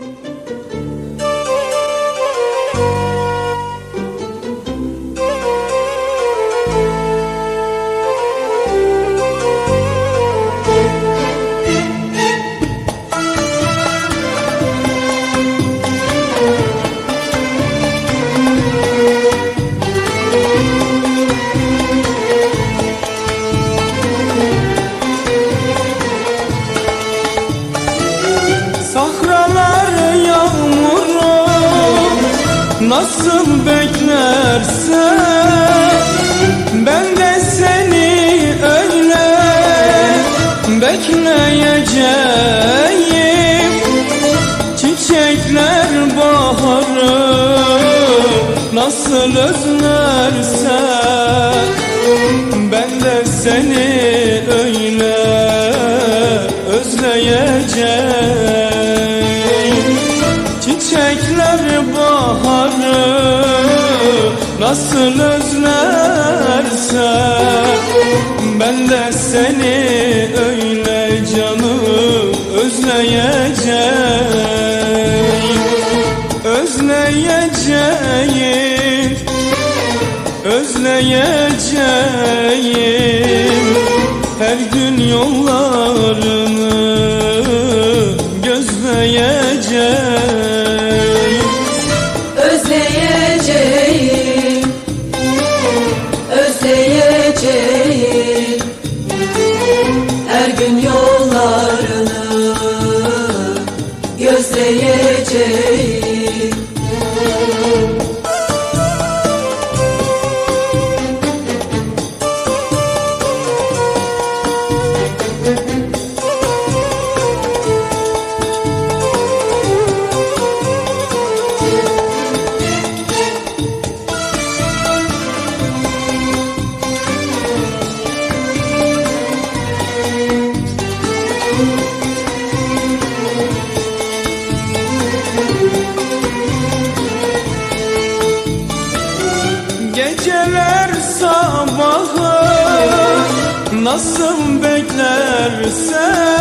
Música nasıl beklerse Ben de seni öyle bekleyeceğim. Çiçekler baharı nasıl özlerse Ben de seni öyle özleyeceğim Çiçekler baharı nasıl özlerse Ben de seni öyle canım özleyeceğim. Özleyeceğim Özleyeceğim her gün yollarını gözleyeceğim Gözleyeceğim Geceler sabahı nasıl beklersen